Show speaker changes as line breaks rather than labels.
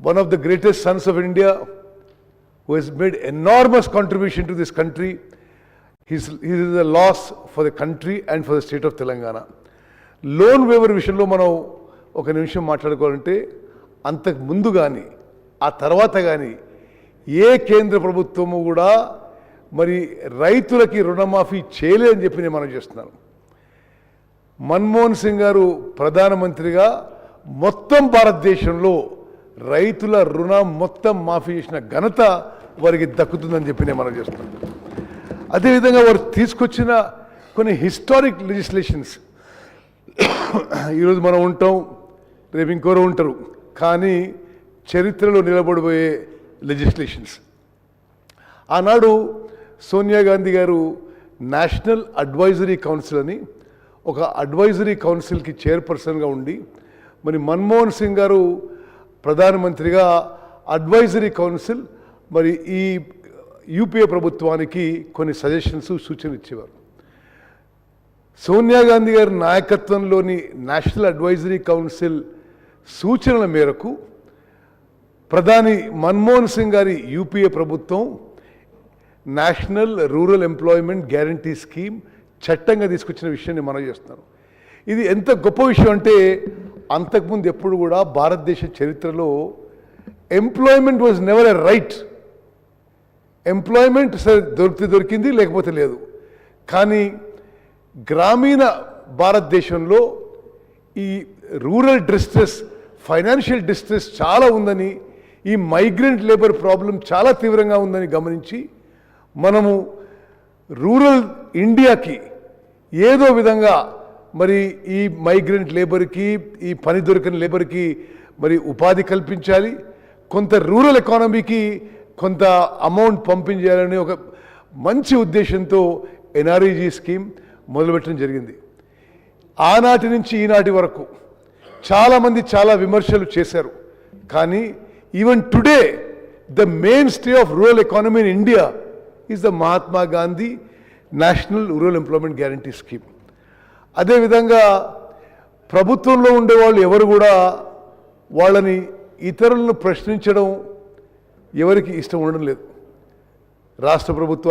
one of the greatest sons of India who has made enormous contribution to this country. He's, he is a loss for the country and for the state of Telangana. Loan waiver విషయంలో మనం ఒక నిమిషం మాట్లాడుకోవాలంటే అంతకు ముందు కానీ ఆ తర్వాత కానీ ఏ కేంద్ర ప్రభుత్వము కూడా మరి రైతులకి రుణమాఫీ చేయలేదని చెప్పి నేను మనం చేస్తున్నాను మన్మోహన్ సింగ్ గారు ప్రధానమంత్రిగా మొత్తం భారతదేశంలో రైతుల రుణం మొత్తం మాఫీ చేసిన ఘనత వారికి దక్కుతుందని చెప్పి నేను మనం చేస్తున్నాను. అదేవిధంగా వారు తీసుకొచ్చిన కొన్ని హిస్టారిక్ లెజిస్లేషన్స్ ఈరోజు మనం ఉంటాం రేపు ఇంకోరు ఉంటారు కానీ చరిత్రలో నిలబడిపోయే లెజిస్లేషన్స్ ఆనాడు సోనియా గాంధీ గారు నేషనల్ అడ్వైజరీ కౌన్సిల్ అని ఒక అడ్వైజరీ కౌన్సిల్కి చైర్పర్సన్గా ఉండి మరి మన్మోహన్ సింగ్ గారు ప్రధానమంత్రిగా అడ్వైజరీ కౌన్సిల్ మరి ఈ యూపీఏ ప్రభుత్వానికి కొన్ని సజెషన్స్ సూచనలు ఇచ్చేవారు. సోనియా గాంధీ గారి నాయకత్వంలోని నేషనల్ అడ్వైజరీ కౌన్సిల్ సూచనల మేరకు ప్రధాని మన్మోహన్ సింగ్ గారి యూపీఏ ప్రభుత్వం national rural employment guarantee scheme చట్టంగా తీసుకొచ్చిన విషయాన్ని మనం చేస్తున్నాం ఇది ఎంత గొప్ప విషయం అంటే అంతకుముందు ఎప్పుడు కూడా భారతదేశ చరిత్రలో employment was never a right employment సరే దొరికితే దొరికింది లేకపోతే లేదు. కానీ గ్రామీణ భారతదేశంలో ఈ రూరల్ డిస్ట్రెస్ ఫైనాన్షియల్ డిస్ట్రెస్ చాలా ఉందని ఈ మైగ్రెంట్ లేబర్ ప్రాబ్లం చాలా తీవ్రంగా ఉందని గమనించి మనము రూరల్ ఇండియాకి ఏదో విధంగా మరి ఈ మైగ్రెంట్ లేబర్కి ఈ పని దొరికిన లేబర్కి మరి ఉపాధి కల్పించాలి. కొంత రూరల్ ఎకానమీకి కొంత అమౌంట్ పంపించాలని ఒక మంచి ఉద్దేశంతో ఎన్ఆర్ఈజీ స్కీమ్ మొదలుపెట్టడం జరిగింది. ఆనాటి నుంచి ఈనాటి వరకు చాలామంది చాలా విమర్శలు చేశారు. కానీ even today the mainstay of rural economy in India is the Mahatma Gandhi national rural employment guarantee scheme అదేవిధంగా ప్రభుత్వంలో ఉండేవాళ్ళు ఎవరు కూడా వాళ్ళని ఇతరులను ప్రశ్నించడం ఎవరికి ఇష్టం ఉండడం లేదు. రాష్ట్ర ప్రభుత్వాలు